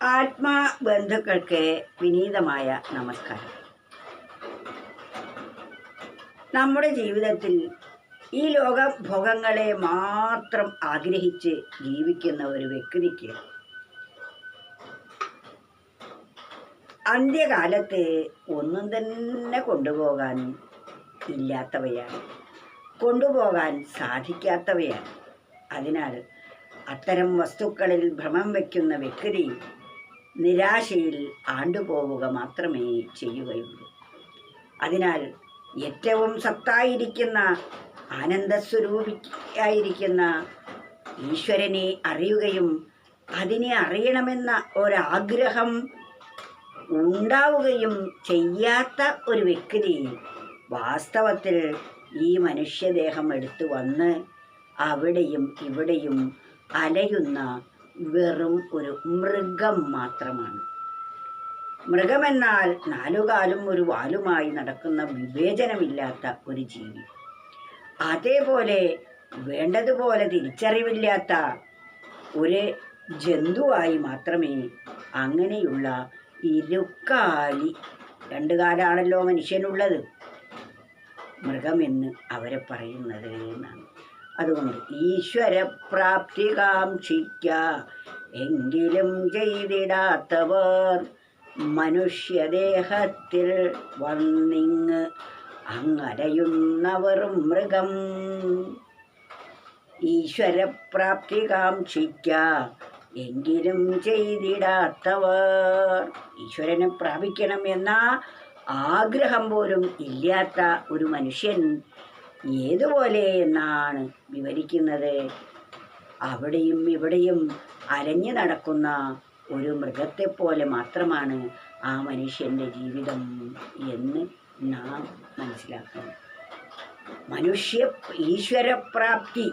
ആത്മാ ബന്ധുക്കൾക്ക് വിനീതമായ നമസ്കാരം. നമ്മുടെ ജീവിതത്തിൽ ഈ ലോക ഭോഗങ്ങളെ മാത്രം ആഗ്രഹിച്ച് ജീവിക്കുന്ന ഒരു വ്യക്തിക്ക് അന്ത്യകാലത്ത് ഒന്നും തന്നെ കൊണ്ടുപോകാൻ ഇല്ലാത്തവയാണ് കൊണ്ടുപോകാൻ സാധിക്കാത്തവയാണ്. അതിനാൽ അത്തരം വസ്തുക്കളിൽ ഭ്രമം വയ്ക്കുന്ന വ്യക്തി നിരാശയിൽ ആണ്ടുപോവുക മാത്രമേ ചെയ്യുകയുള്ളൂ. അതിനാൽ ഏറ്റവും സത്തായിരിക്കുന്ന ആനന്ദസ്വരൂപിയായിരിക്കുന്ന ഈശ്വരനെ അറിയുകയും അതിനെ അറിയണമെന്ന ഒരാഗ്രഹം ഉണ്ടാവുകയും ചെയ്യാത്ത ഒരു വ്യക്തി വാസ്തവത്തിൽ ഈ മനുഷ്യദേഹം എടുത്തു വന്ന് അവിടെയും ഇവിടെയും അലയുന്ന വെറും ഒരു മൃഗം മാത്രമാണ്. മൃഗമെന്നാൽ നാലുകാലും ഒരു വാലുമായി നടക്കുന്ന വിവേചനമില്ലാത്ത ഒരു ജീവി. അതേപോലെ വേണ്ടതുപോലെ തിരിച്ചറിവില്ലാത്ത ഒരു ജന്തുവായി മാത്രമേ അങ്ങനെയുള്ള ഇരുക്കാലി രണ്ടു കാലാണല്ലോ മനുഷ്യനുള്ളത് മൃഗമെന്ന് അവരെ പറയുന്നത് എന്നാണ്. അതുകൊണ്ട് ഈശ്വരപ്രാപ്തി കാക്ഷിക്ക എങ്കിലും ചെയ്തിടാത്തവർ മനുഷ്യദേഹത്തിൽ വന്നിങ് അങ്ങരയുന്നവർ മൃഗം. ഈശ്വരപ്രാപ്തി കാക്ഷിക്ക എങ്കിലും ചെയ്തിടാത്തവർ ഈശ്വരനെ പ്രാപിക്കണം എന്ന ആഗ്രഹം പോലും ഇല്ലാത്ത ഒരു മനുഷ്യൻ ഏതുപോലെ എന്നാണ് വിവരിക്കുന്നത്? അവിടെയും ഇവിടെയും അലഞ്ഞു നടക്കുന്ന ഒരു മൃഗത്തെ പോലെ മാത്രമാണ് ആ മനുഷ്യന്റെ ജീവിതം എന്ന് നാം മനസ്സിലാക്കണം. മനുഷ്യ ഈശ്വരപ്രാപ്തി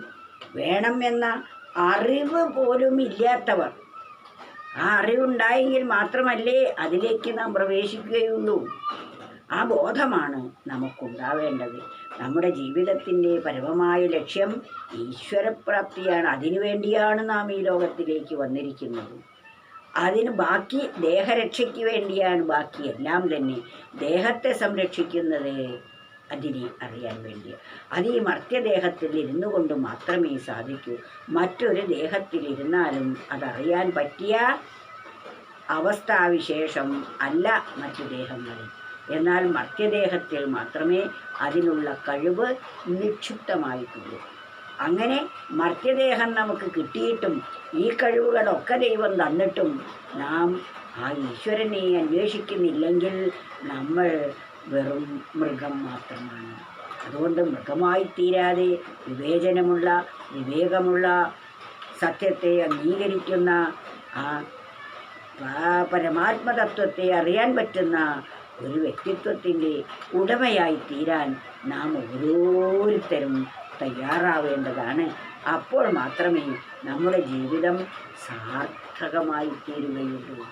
വേണമെന്ന അറിവ് പോലും ഇല്ലാത്തവർ ആ അറിവുണ്ടായെങ്കിൽ മാത്രമല്ലേ അതിലേക്ക് നാം പ്രവേശിക്കുകയുള്ളൂ. ആ ബോധമാണ് നമുക്കുണ്ടാവേണ്ടത്. നമ്മുടെ ജീവിതത്തിന്റെ പരമമായ ലക്ഷ്യം ഈശ്വരപ്രാപ്തിയാണ്. അതിനുവേണ്ടിയാണ് നാം ഈ ലോകത്തിലേക്ക് വന്നിരിക്കുന്നത്. അതിന് ബാക്കി ദേഹരക്ഷയ്ക്ക് വേണ്ടിയാണ് ബാക്കി എല്ലാം തന്നെ ദേഹത്തെ സംരക്ഷിക്കുന്നത് അതിനെ അറിയാൻ വേണ്ടി. അത് ഈ മർത്യദേഹത്തിൽ ഇരുന്നു കൊണ്ട് മാത്രമേ സാധിക്കൂ. മറ്റൊരു ദേഹത്തിലിരുന്നാലും അതറിയാൻ പറ്റിയ അവസ്ഥാവിശേഷം അല്ല മറ്റു ദേഹങ്ങളിൽ. എന്നാൽ മർത്യദേഹത്തിൽ മാത്രമേ അതിനുള്ള കഴിവ് നിക്ഷിപ്തമായിട്ടുള്ളൂ. അങ്ങനെ മർത്യദേഹം നമുക്ക് കിട്ടിയിട്ടും ഈ കഴിവുകളൊക്കെ ദൈവം തന്നിട്ടും നാം ആ ഈശ്വരനെ അന്വേഷിക്കുന്നില്ലെങ്കിൽ നമ്മൾ വെറും മൃഗം മാത്രമാണ്. അതുകൊണ്ട് മൃഗമായി തീരാതെ വിവേചനമുള്ള വിവേകമുള്ള സത്യത്തെ അംഗീകരിക്കുന്ന ആ പരമാത്മതത്വത്തെ അറിയാൻ പറ്റുന്ന ഒരു വ്യക്തിത്വത്തിന്റെ ഉടമയായി തീരാൻ നാം ഓരോരുത്തരും തയ്യാറാവേണ്ടതാണ്. അപ്പോൾ മാത്രമേ നമ്മുടെ ജീവിതം സാർത്ഥകമായി തീരുകയുള്ളൂ